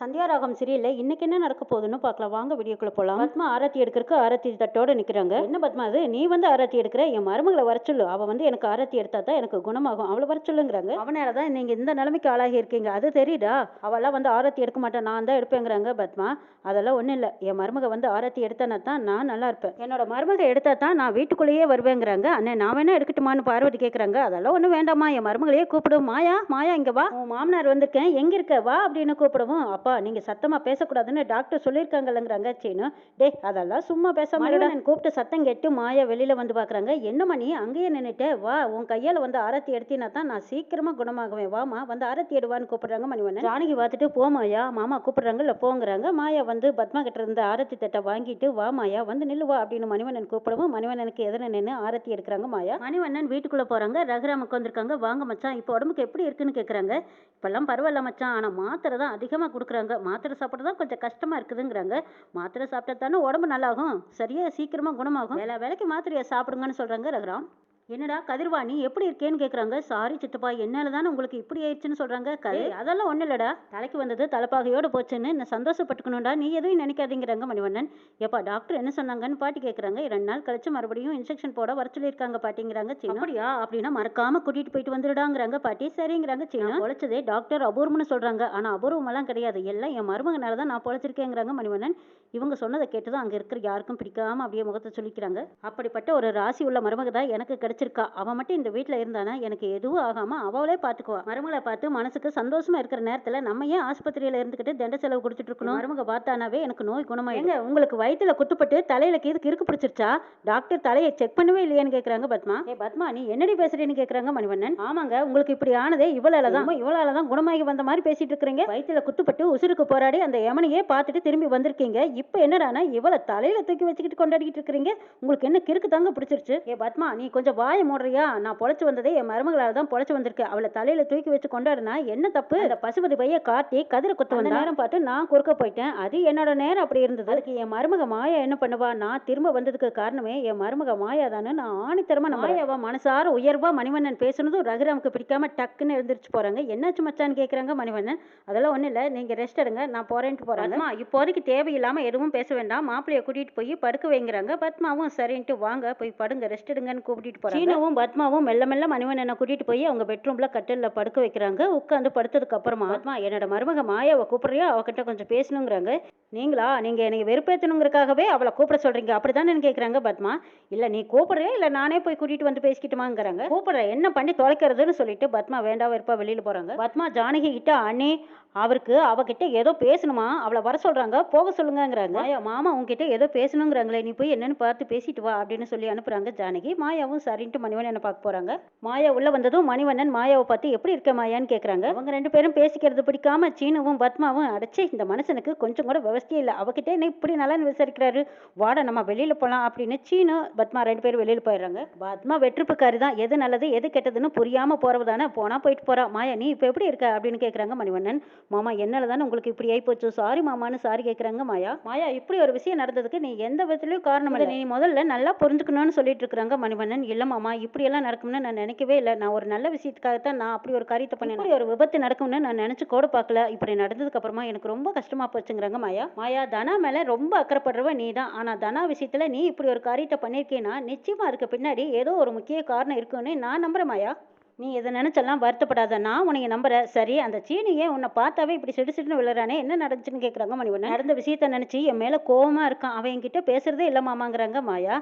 சந்தியாராகம் சரியில்லை இன்னைக்கு என்ன நடக்க போகுதுன்னு பார்க்கலாம். வாங்க வீடியோக்குள்ள போலாம். பத்மா ஆரத்தி எடுக்கிறதுக்கு ஆரத்தி தட்டோட நிக்கிறாங்க. என்ன பத்மா அது? நீ வந்து ஆரத்தி எடுக்கிற? என் மருமகளை வர சொல்லு. அவ வந்து எனக்கு ஆரத்தி எடுத்தா தான் எனக்கு குணமாகும். அவளை வர சொல்லுங்கிறாங்க. அவனால தான் நீங்க இந்த நிலைமைக்கு ஆளாகி இருக்கீங்க. அது தெரியுதா? அவெல்லாம் வந்து ஆரத்தி எடுக்க மாட்டேன். நான் தான் எடுப்பேங்கிறாங்க பத்மா. அதெல்லாம் ஒன்றும் இல்லை. என் மருமக வந்து ஆரத்தி எடுத்தனா தான் நான் நல்லா இருப்பேன். என்னோட மருமக எடுத்தா தான் நான் வீட்டுக்குள்ளேயே வருவேங்கிறாங்க. அண்ணே நான் வேணா எடுக்கட்டுமான்னு பார்வதி கேட்குறாங்க அதெல்லாம் ஒன்றும் வேண்டாமா என் மருமகளையே கூப்பிடும் மாயா மாயா இங்கே வா. உன் மாமனார் வந்திருக்கேன். எங்கே இருக்க? வா அப்படின்னு கூப்பிடவும் அப்பா நீங்கள் சத்தமாக பேசக்கூடாதுன்னு டாக்டர் சொல்லியிருக்காங்கல்லங்கிறாங்க சீனு. டே அதெல்லாம் சும்மா பேசாம நான் கூப்பிட்டு சத்தம் கேட்டு மாயா வெளியில் வந்து பார்க்குறாங்க என்னம்மா நீ அங்கேயே நின்றுட்ட வா உன் கையால் வந்து ஆரத்தி எடுத்தினா தான் நான் சீக்கிரமாக குணமாகுவேன். வாமா வந்து ஆரத்தி எடுவான்னு கூப்பிடுறாங்க மணிவண்ணன். ஜானகி பார்த்துட்டு போ மாயா மாமா கூப்பிடுறாங்க இல்லை போங்கிறாங்க. மாயா வந்து பத்மா கிட்ட இருந்த ஆரத்தி தட்டை வாங்கிட்டு வா மாயா வந்து நில்லு வா அப்படின்னு மணிவண்ணன் கூப்பிடவும் மணிவண்ணனுக்கு எதிர நின்று ஆரத்தி எடுக்கிறாங்க மாயா. மணிவண்ணன் வீட்டுக்குள்ளே போகிறாங்க ரகுராமுக்கு வந்திருக்காங்க வாங்க மச்சான் இப்போ உடம்புக்கு எப்படி இருக்குன்னு கேட்குறாங்க இப்போல்லாம் பரவாயில்ல மச்சான் ஆனால் மாத்திரை தான் அதிகமாக கொடுக்குறாங்க. மாத்திரை சாப்பிட்றது தான் கொஞ்சம் கஷ்டமாக இருக்குதுங்கிறாங்க. மாத்திரை சாப்பிட்டா தானே உடம்பு நல்லாகும். சரியா சீக்கிரமாக குணமாகும். வேலை வேலைக்கு மாத்திரையை சாப்பிடுங்கன்னு சொல்கிறாங்க ரகுராம். என்னடா கதிர்வாணி எப்படி இருக்கேன்னு கேட்குறாங்க சாரி சித்தப்பா என்னால தானே உங்களுக்கு இப்படி ஆயிடுச்சுன்னு சொல்கிறாங்க கதை அதெல்லாம் ஒன்றும் இல்லைடா. தலைக்கு வந்தது தலைப்பாகையோடு போச்சுன்னு நான் சந்தோஷப்பட்டுக்கணும்டா. நீ எதுவும் நினைக்காதீங்கிறாங்க மணிவண்ணன். ஏப்பா டாக்டர் என்ன சொன்னாங்கன்னு பாட்டி கேட்குறாங்க ரெண்டு நாள் கழிச்சு மறுபடியும் இன்ஜெக்ஷன் போட வர சொல்லியிருக்காங்க பாட்டிங்கிறாங்க சீனா. அப்படியா? அப்படின்னா மறக்காம கூட்டிட்டு போயிட்டு வந்துடுடாங்கிறாங்க பாட்டி. சரிங்கிறாங்க சீனா. பொழைச்சதே டாக்டர் அபூர்வம்னு சொல்றாங்க. ஆனா அபூர்வமெல்லாம் கிடையாது. எல்லாம் என் மருமகனால தான் நான் பொழைச்சிருக்கேங்கிறாங்க மணிவண்ணன். இவங்க சொன்னதை கேட்டுதான் அங்க இருக்கிற யாருக்கும் பிடிக்காம அப்படியே முகத்தை சொல்லிக்கிறாங்க அப்படிப்பட்ட ஒரு ராசி உள்ள மருமக தான் எனக்கு கிடைச்சிருக்கா அவன் மட்டும் இந்த வீட்ல இருந்தானா? எனக்கு எதுவும் ஆகாம அவளே பாத்துக்குவா. மருமகளை பார்த்து மனசுக்கு சந்தோஷமா இருக்கிற நேரத்துல நம்ம ஏன் ஆஸ்பத்திரியில இருந்துகிட்டு தண்ட செலவு கொடுத்துட்டு இருக்கணும்? மருமக பார்த்தானாவே எனக்கு நோய் குணமாயிங்க உங்களுக்கு வயித்துல குத்துப்பட்டு தலையில கீது கிறுக்கு பிடிச்சிருச்சா? டாக்டர் தலையை செக் பண்ணவே இல்லையான்னு கேக்குறாங்க பத்மா. ஏ பத்மா நீ என்னடி பேசுறேன்னு கேக்குறாங்க மணிவண்ணன்? ஆமாங்க உங்களுக்கு இப்படி ஆனதே இவளால தான். இவளால தான் குணமாகி வந்த மாதிரி பேசிட்டு இருக்கிறீங்க. வயித்துல குத்துப்பட்டு உசுருக்கு போராடி அந்த யமனையே பார்த்துட்டு திரும்பி வந்திருக்கீங்க. இப்போ என்னடானா இவளை தலையில தூக்கி வச்சுக்கிட்டு கொண்டாடிக்கிட்டு இருக்கிறீங்க? உங்களுக்கு என்ன கிறுக்கு தாங்க பிடிச்சிருச்சு? ஏ பத்மா நீ கொஞ்சம் வாயை மூடுறியா? நான் பொழைச்சு வந்ததே என் மருமகளால தான் பொழைச்சு வந்திருக்கேன் அவளை தலையில தூக்கி வச்சு கொண்டாடுனா என்ன தப்பு? அந்த பசுபதி பைய காட்டி கதிரை குத்த வந்த? நேரம் பார்த்து நான் குறுக்க போயிட்டேன். அது என்னோட நேரம் அப்படி இருந்தது. அதுக்கு என் மருமக மாயா என்ன பண்ணுவா? நான் திரும்ப வந்ததுக்கு காரணமே என் மருமக மாயா தானே நான் ஆணித்தரமா மாயாவா மனசார உயர்வா மணிவண்ணன் பேசுனதும் ரகுராமுக்கு பிடிக்காம டக்குன்னு எழுந்திரிச்சு போறாங்க. என்னாச்சு மச்சான்னு கேக்குறாங்க மணிவண்ணன். அதெல்லாம் ஒண்ணும் இல்ல. நீங்க ரெஸ்ட் எடுங்க. நான் போறேன்ட்டு பத்மா இப்போதைக்கு தேவையில்லாம எதுவும் பேச வேண்டாம். மாப்பிளைய கூட்டிட்டு போய் படுக்க வைங்கிறாங்க. பத்மாவும் சரின்ட்டு வாங்க. போய் படுங்க. ரெஸ்ட் எடுங்கன்னு கூப்பிட்டு போறாங்க. சீனாவும் பத்மாவும் மெல்ல மெல்ல மணிவண்ணனை கூட்டிட்டு போய் அவங்க பெட்ரூம்ல கட்டில்ல படுக்க வைக்கிறாங்க. உட்காந்து படுத்ததுக்கு அப்புறமா பத்மா என்னோட மருமக மாயாவை கூப்பிடுறியா? அவகிட்ட கொஞ்சம் பேசணுங்கிறாங்க. நீங்களா? நீங்க எனக்கு வெறுப்பேற்றணுங்கிறக்காகவே அவளை கூப்பிட சொல்றீங்க. அப்படிதானே? கேக்குறாங்க பத்மா. இல்ல நீ கூப்பிடுறியா? இல்ல நானே போய் கூட்டிட்டு வந்து பேசிக்கிட்டுமாங்கிறாங்க. கூப்பிடுற? என்ன பண்ணி தொலைக்கிறதுன்னு சொல்லிட்டு பத்மா வேண்டாம் வெறுப்பா வெளியில போறாங்க. பத்மா ஜானகி கிட்ட அண்ணே அவருக்கு அவகிட்ட ஏதோ பேசணுமா? அவளை வர சொல்றாங்க. போக சொல்லுங்கங்கிறாங்க. மாமா உங்ககிட்ட ஏதோ பேசணுங்கிறாங்களே. நீ போய் என்னன்னு பார்த்து பேசிட்டு வா அப்படின்னு சொல்லி அனுப்புறாங்க ஜானகி. மாயாவும் சரி சரின்ட்டு மணிவண்ணனை பார்க்க போறாங்க? மாயா உள்ள வந்ததும் மணிவண்ணன் மாயாவை பார்த்து எப்படி இருக்க மாயான்னு கேக்குறாங்க. அவங்க ரெண்டு பேரும் பேசிக்கிறது பிடிக்காம சீனுவும் பத்மாவும் அடைச்சே இந்த மனுஷனுக்கு கொஞ்சம் கூட விவசாயம் இல்லை. அவகிட்ட என்ன இப்படி நல்லா விசாரிக்கிறாரு? வாட நம்ம வெளியில போலாம் அப்படின்னு சீனு பத்மா ரெண்டு பேரும் வெளியில போயிடுறாங்க. பத்மா வெற்றுப்புக்காரி தான். எது நல்லது எது கெட்டதுன்னு புரியாம போறவதானே? போனா போயிட்டு போறா. மாயா நீ இப்ப எப்படி இருக்க? அப்படின்னு கேக்குறாங்க மணிவண்ணன். மாமா என்னால தானே உங்களுக்கு இப்படி ஆயிப்போச்சு. சாரி மாமான்னு சாரி கேக்குறாங்க மாயா. மாயா இப்படி ஒரு விஷயம் நடந்ததுக்கு நீ எந்த விதத்துலயும் காரணம் இல்லை. நீ முதல்ல நல்லா புரிஞ்சுக்கணும்னு சொல்லிட்டு இருக்காங்க மணிவண்ணன். இல்ல மாமா இப்படி எல்லாம் நடக்கும்னு நான் நினைக்கவே இல்லை. நான் ஒரு நல்ல விஷயத்துக்காகத்தான் நான் அப்படி ஒரு காரியத்தை பண்ணேன். இப்படி ஒரு விபத்து நடக்கும்னு நான் நினைச்சு கூட பார்க்கல. இப்படி நடந்ததுக்கு அப்புறமா எனக்கு ரொம்ப கஷ்டமா போச்சுங்கிறாங்க மாயா. மாயா தனா மேல ரொம்ப அக்கறைப்படுறவ நீ தான் ஆனா தனா விஷயத்துல நீ இப்படி ஒரு காரியத்தை பண்ணிருக்கேன்னா நிச்சயமா இருக்க பின்னாடி ஏதோ ஒரு முக்கிய காரணம் இருக்குன்னு நான் நம்புறேன் மாயா. நீ இதை நினைச்செல்லாம் வருத்தப்படாத. நான் உன்னை நம்புறேன். சரி அந்த சீனியே உன்னை பார்த்தாவே இப்படி சிடு சிடுன்னு விழுறானே என்ன நடந்துச்சுன்னு கேட்குறாங்க மணிவண்ணன்? நடந்த விஷயத்த நினைச்சு என் மேல கோவமா இருக்கான். அவன் என்கிட்ட பேசுறதே இல்லை மாமாங்கிறாங்க மாயா.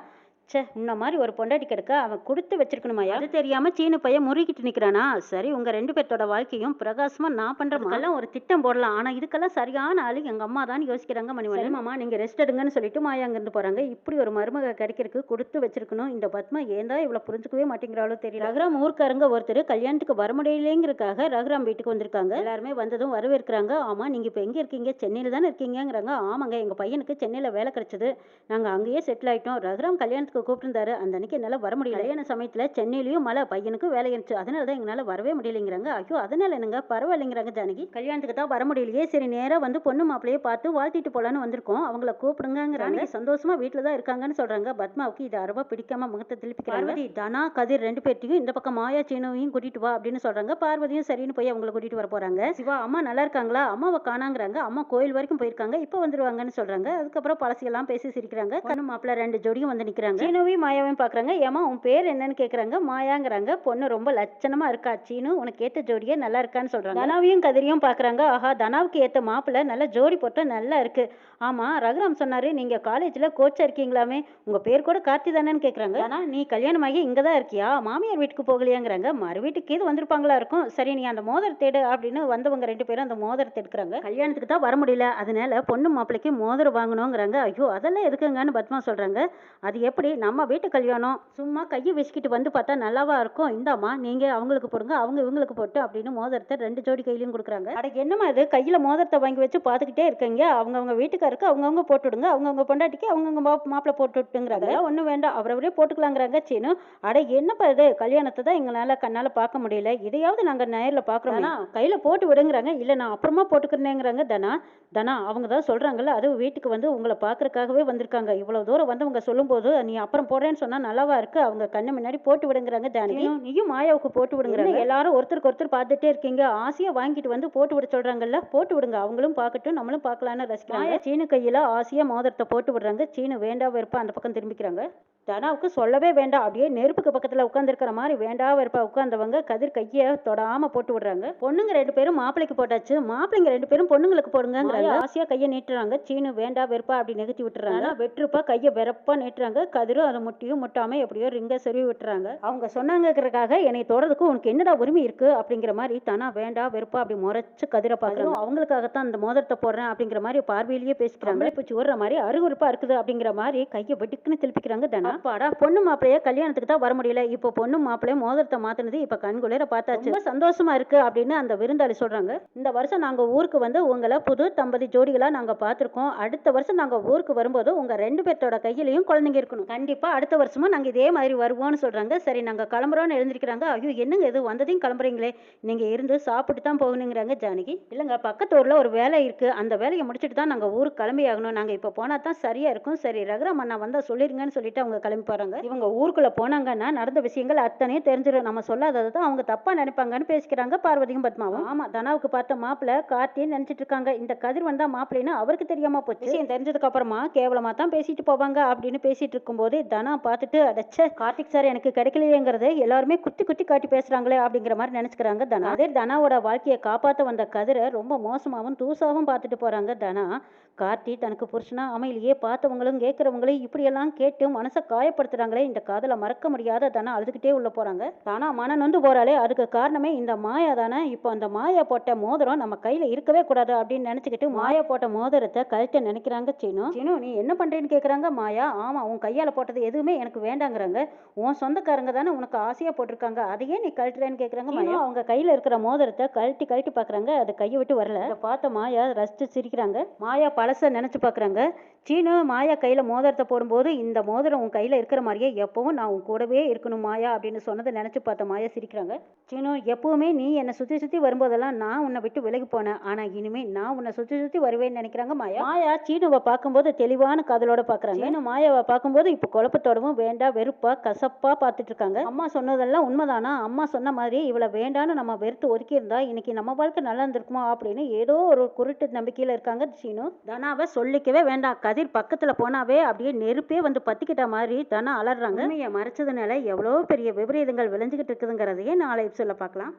ச்சே உன்ன மாதிரி ஒரு பொண்டாட்டி கிடக்க அவன் கொடுத்து வச்சிருக்கணுமாயா அது தெரியாம சீனு பையன் முறுகிட்டு நிக்கிறானா? சரி உங்க ரெண்டு பேர்த்தோட வாழ்க்கையும் பிரகாசமா நான் பண்றதுக்கெல்லாம் ஒரு திட்டம் போடலாம். ஆனா இதுக்கெல்லாம் சரியான ஆளு எங்க அம்மா தான் யோசிக்கிறாங்க மணிவண்ணன். மாமா நீங்க ரெஸ்ட் எடுங்கன்னு சொல்லிட்டு மாயா அங்கிருந்து போறாங்க. இப்படி ஒரு மருமக கிடைக்கிறதுக்கு கொடுத்து வச்சிருக்கணும். இந்த பத்மா ஏந்தா இவ்வளவு புரிஞ்சுக்கவே மாட்டேங்கிறாளோ தெரியல. ரகுராம் ஊர்க்காரங்க ஒருத்தர் கல்யாணத்துக்கு வர முடியலைங்கிறதுக்காக ரகுராம் வீட்டுக்கு வந்திருக்காங்க. எல்லாருமே வந்ததும் வரவேற்கிறாங்க. ஆமா நீங்க இப்ப எங்க இருக்கீங்க? சென்னையில தானே இருக்கீங்கங்கிறாங்க. ஆமாங்க எங்க பையனுக்கு சென்னையில வேலை கிடைச்சது. நாங்க அங்கேயே செட்டில் ஆயிட்டோம். ரகுராம் கல்யாணத்துக்கு கல்யாணத்துக்கு கூப்பிட்டுருந்தாரு. அந்த அன்னைக்கு என்னால் வர முடியல. கல்யாண சமயத்தில் சென்னையிலயும் மழை பையனுக்கு வேலை இருந்துச்சு. அதனால தான் எங்களால் வரவே முடியலைங்கிறாங்க. ஐயோ அதனால என்னங்க? பரவாயில்லைங்கிறாங்க ஜானகி. கல்யாணத்துக்கு தான் வர முடியலையே. சரி நேராக வந்து பொண்ணு மாப்பிளையே பார்த்து வாழ்த்திட்டு போலான்னு வந்திருக்கோம். அவங்கள கூப்பிடுங்கிறாங்க சந்தோஷமா வீட்டில் தான் இருக்காங்கன்னு சொல்றாங்க. பத்மாவுக்கு இது அறவா பிடிக்காம முகத்தை திருப்பிக்கிறாங்க. பார்வதி தனா கதிர் ரெண்டு பேர்த்தையும் இந்த பக்கம் மாயா சீனுவையும் கூட்டிட்டு வா அப்படின்னு சொல்றாங்க. பார்வதியும் சரின்னு போய் அவங்கள கூட்டிட்டு வர போறாங்க. சிவா அம்மா நல்லா இருக்காங்களா? அம்மாவை காணாங்கிறாங்க. அம்மா கோயில் வரைக்கும் போயிருக்காங்க. இப்போ வந்துருவாங்கன்னு சொல்றாங்க. அதுக்கப்புறம் பழசியெல்லாம் பேசி சிரிக்கிறாங்க. கண்ணு மாப்பிள்ள ரெண்டு ஜோடியும் வந்து நிக்கிறாங்க. சீனுவையும் மாயாவையும் பார்க்குறாங்க ஏமா உன் பேர் என்னன்னு கேட்குறாங்க மாயாங்கிறாங்க. பொண்ணு ரொம்ப லட்சணமாக இருக்கா? சீனு உனக்கு ஏற்ற ஜோடியே நல்லா இருக்கான்னு சொல்கிறாங்க தனாவையும் கதிரியும் பார்க்குறாங்க ஆஹா தனாவுக்கு ஏற்ற மாப்பிள்ள நல்ல ஜோடி போட்டால் நல்லா இருக்குது ஆமாம் ரகுராம் சொன்னார் நீங்கள் காலேஜில் கோச்சாக இருக்கீங்களாமே? உங்கள் பேர் கூட கார்த்தி தானேன்னு கேட்குறாங்க ஆனால் நீ கல்யாணமாகி இங்கே தான் இருக்கியா? மாமியார் வீட்டுக்கு போகலையாங்கிறாங்க. மறு வீட்டுக்கு இது வந்திருப்பாங்களா இருக்கும். சரி நீ அந்த மோதிரத்தை எடு அப்படின்னு வந்தவங்க ரெண்டு பேரும் அந்த மோதிரத்தை எடுக்கிறாங்க கல்யாணத்துக்கு தான் வர முடியல. அதனால பொண்ணு மாப்பிள்ளைக்கு மோதிரம் வாங்கணுங்கிறாங்க. ஐயோ அதெல்லாம் எதுக்குங்கன்னு பத்மா சொல்கிறாங்க அது எப்படி? நம்ம வீட்டு கல்யாணம். சும்மா கையை விசிக்கிட்டு வந்து பார்த்தா நல்லாவா இருக்கும். இந்தாம்மா நீங்க அவங்களுக்கு போடுங்க அவங்க இவங்களுக்கு போட்டு அப்படின்னு மோதிரத்தை ரெண்டு ஜோடி கையிலையும் கொடுக்குறாங்க. அட என்னம்மா இது? கையில மோதிரத்தை வாங்கி வச்சு பார்த்துக்கிட்டே இருக்கீங்க. அவங்கவங்க வீட்டுக்காருக்கு அவங்கவங்க போட்டு விடுங்க. அவங்கவங்க பொண்டாட்டிக்கு அவங்கவங்க மாப்பிள்ளை போட்டு விட்டுங்கிறாங்க. ஒன்றும் வேண்டாம். அவரவரே போட்டுக்கலாங்கிறாங்க சீனு. அட என்னப்பா இது? கல்யாணத்தை தான் எங்களால் கண்ணால் பார்க்க முடியல. இதையாவது நாங்கள் நேரில் பார்க்குறோம். கையில் போட்டு விடுங்கிறாங்க. இல்லை நான் அப்புறமா போட்டுக்கிறேங்கிறாங்க தனா. தனா அவங்க தான் சொல்கிறாங்கல்ல அது வீட்டுக்கு வந்து உங்களை பார்க்கறக்காகவே வந்திருக்காங்க. இவ்வளோ தூரம் வந்தவங்க சொல்லும்போது நீ அப்புறம் போடுறேன்னு சொன்னால் நல்லாவா இருக்கு? அவங்க கண்ணு முன்னாடி போட்டு விடுங்கிறாங்க ஜானகி நீயும் மாயாவுக்கு போட்டு விடுங்கிறாங்க. எல்லாரும் ஒருத்தருக்கு ஒருத்தர் பார்த்துட்டே இருக்கீங்க. ஆசையாக வாங்கிட்டு வந்து போட்டு விட சொல்கிறாங்கல்ல போட்டு விடுங்க. அவங்களும் பார்க்கட்டும் நம்மளும் பார்க்கலான்னு ரசிக்கிறாங்க. சீனு கையில் ஆசையாக மோதிரத்தை போட்டு விடுறாங்க. சீனு வேண்டா வெறுப்பா அந்த பக்கம் திரும்பிக்கிறாங்க. தனாவுக்கு சொல்லவே வேண்டாம். அப்படியே நெருப்புக்கு பக்கத்தில் உட்காந்துருக்கிற மாதிரி வேண்டா வெறுப்பா உட்காந்தவங்க கதிர் கையை தொடாம போட்டு விடுறாங்க. பொண்ணுங்க ரெண்டு பேரும் மாப்பிளைக்கு போட்டாச்சு. மாப்பிள்ளைங்க ரெண்டு பேரும் பொண்ணுங்களுக்கு போடுங்கிறாங்க ஆசையா கையை நீட்டுறாங்க. சீனு வேண்டா வெறுப்பா அப்படி நிறுத்தி விட்டுறாங்க. வெற்றுப்பா கையை வெறப்பா நீட்டுறாங்க. கதிரும் அதை முட்டியும் முட்டாம எப்படியோ ரிங்க சொருவி விட்டுறாங்க. அவங்க சொன்னாங்கிறதுக்காக என்னை தொடறதுக்கு உனக்கு என்னடா உரிமை இருக்கு? அப்படிங்கிற மாதிரி தானா வேண்டா வெறுப்பா அப்படி முறைச்சு கதிரை பார்க்குறோம் அவங்களுக்காகத்தான் அந்த மோதிரத்தை போடுறேன் அப்படிங்கிற மாதிரி பார்வையிலேயே பேசிக்கிறாங்க. பூச்சி ஓடுற மாதிரி அருகுறுப்பா இருக்குது அப்படிங்கிற மாதிரி கையை வெட்டுக்குன்னு திருப்பிக்கிறாங்க தானே. அப்பாடா பொண்ணு மாப்பிளைய கல்யாணத்துக்கு தான் வர முடியல. இப்போ பொண்ணு மாப்பிளைய மோதிரத்தை மாத்தினது இப்போ கண்குளிர பார்த்தாச்சு. ரொம்ப சந்தோஷமா இருக்கு அப்படின்னு அந்த விருந்தாளி சொல்றாங்க. இந்த வருஷம் நாங்க ஊருக்கு வந்து உங்களை புது தம்பதி ஜோடிகளா நாங்க பார்த்திருக்கோம். அடுத்த வருஷம் நாங்க ஊருக்கு வரும்போது உங்க ரெண்டு பேர்த்தோட கையிலையும் குழந்தைங்க இருக்கணும். கண்டிப்பாக அடுத்த வருஷமும் நாங்கள் இதே மாதிரி வருவோம்னு சொல்கிறாங்க சரி நாங்கள் கிளம்புறோன்னு எழுந்திருக்கிறாங்க. ஐயோ என்னங்க இது? வந்ததையும் கிளம்புறீங்களே. நீங்கள் இருந்து சாப்பிட்டு தான் போகணுங்கிறாங்க ஜானகி. இல்லைங்க பக்கத்து ஊரில் ஒரு வேலை இருக்குது அந்த வேலையை முடிச்சுட்டு தான் நாங்கள் ஊருக்கு கிளம்பி ஆகணும். நாங்கள் இப்போ போனால் தான் சரியாக இருக்கும். சரி ரகுராம் அண்ணா வந்தால் சொல்லிருங்கன்னு சொல்லிட்டு அவங்க கிளம்பி போகிறாங்க இவங்க ஊருக்குள்ளே போனாங்கன்னா நடந்த விஷயங்கள் அத்தனையும் தெரிஞ்சிடும் நம்ம சொல்லாததை தான் அவங்க தப்பாக நினைப்பாங்கன்னு பேசிக்கிறாங்க பார்வதியும் பத்மாவும். ஆமாம் தனாவுக்கு பார்த்த மாப்பிள்ள கார்த்தின்னு நினைச்சிட்டு இருக்காங்க. இந்த கதிர் வந்தால் மாப்பிள்ளைன்னு அவருக்கு தெரியாமல் போச்சு. தெரிஞ்சதுக்கப்புறமா தெரிஞ்சதுக்கு அப்புறமா தான் பேசிட்டு போவாங்க அப்படின்னு பேசிட்டு இருக்கும்போது தனா பார்த்துட்டு அடைச்ச கார்த்திக் சார் எனக்கு கிடைக்கலையேங்கிறத எல்லாருமே குத்தி குத்தி காட்டி பேசுறாங்களே அப்படிங்கிற மாதிரி நினைச்சுக்கிறாங்க தனா. அதே தனாவோட வாழ்க்கையை காப்பாற்ற வந்த கதிரை ரொம்ப மோசமாவும் தூசாவும் பார்த்துட்டு போறாங்க தனா. கார்த்தி தனக்கு புருஷனா அமையிலேயே பார்த்தவங்களும் கேட்கறவங்களையும் இப்படியெல்லாம் கேட்டு மனசை காயப்படுத்துறாங்களே இந்த காதலை மறக்க முடியாத தனா அழுதுகிட்டே உள்ள போறாங்க. தானா மன நொந்து போறாளே அதுக்கு காரணமே இந்த மாயா தானே. இப்போ அந்த மாயா போட்ட மோதிரம் நம்ம கையில இருக்கவே கூடாது அப்படின்னு நினைச்சுக்கிட்டு மாயா போட்ட மோதிரத்தை கழுத்த நினைக்கிறாங்க சீனு. சீனு நீ என்ன பண்றேன்னு கேக்குறாங்க மாயா. ஆமா உன் கையால போட்டது எதுவுமே எனக்கு வேண்டாங்கிறாங்க உன் சொந்தக்காரங்க தானே உனக்கு ஆசையா போட்டிருக்காங்க. அதையே நீ கழட்டுறேன்னு கேக்குறாங்க. மாயா அவங்க கையில இருக்கிற மோதிரத்தை கழட்டி கழட்டி பாக்குறாங்க. அது கையை விட்டு வரல. இதை பார்த்த மாயா ரசிச்சு சிரிக்கிறாங்க. மாயா பழச நினைச்சு பாக்குறாங்க. சீனு மாயா கையில மோதிரத்தை போடும்போது இந்த மோதிரம் உன் கையில இருக்கிற மாதிரியே எப்பவும் நான் உன் கூடவே இருக்கணும் மாயா அப்படின்னு சொன்னதை நினைச்சு பார்த்த மாயா சிரிக்கிறாங்க. சீனு எப்பவுமே நீ என்னை சுத்தி சுத்தி வரும்போதெல்லாம் நான் உன்னை விட்டு விலகி போனேன். ஆனா இனிமே நான் உன்னை சுத்தி சுத்தி வருவேன்னு நினைக்கிறாங்க மாயா. மாயா சீனுவை பார்க்கும்போது தெளிவான காதலோட பாக்குறாங்க. சீனு மாயாவை பார்க்கும்போது இப்போ குழப்பத்தோடவும் வேண்டாம் வெறுப்பா கசப்பா பார்த்துட்டு இருக்காங்க அம்மா சொன்னதெல்லாம் உண்மைதானா? அம்மா சொன்ன மாதிரி இவளை வேண்டான்னு நம்ம வெறுத்து ஒதுக்கியிருந்தா இன்னைக்கு நம்ம வாழ்க்கை நல்லா இருந்திருக்குமா அப்படின்னு ஏதோ ஒரு குருட்டு நம்பிக்கையில இருக்காங்க சீனு. தனாவை சொல்லிக்கவே வேண்டாம். கதிர் பக்கத்துல போனாவே அப்படியே நெருப்பே வந்து பத்திக்கிட்ட மாதிரி தனா அலறாங்க. உண்மையை மறைச்சதுனால எவ்வளோ பெரிய விபரீதங்கள் விளைஞ்சுக்கிட்டு இருக்குதுங்கிறதையே நாளை சொல்ல பார்க்கலாம்.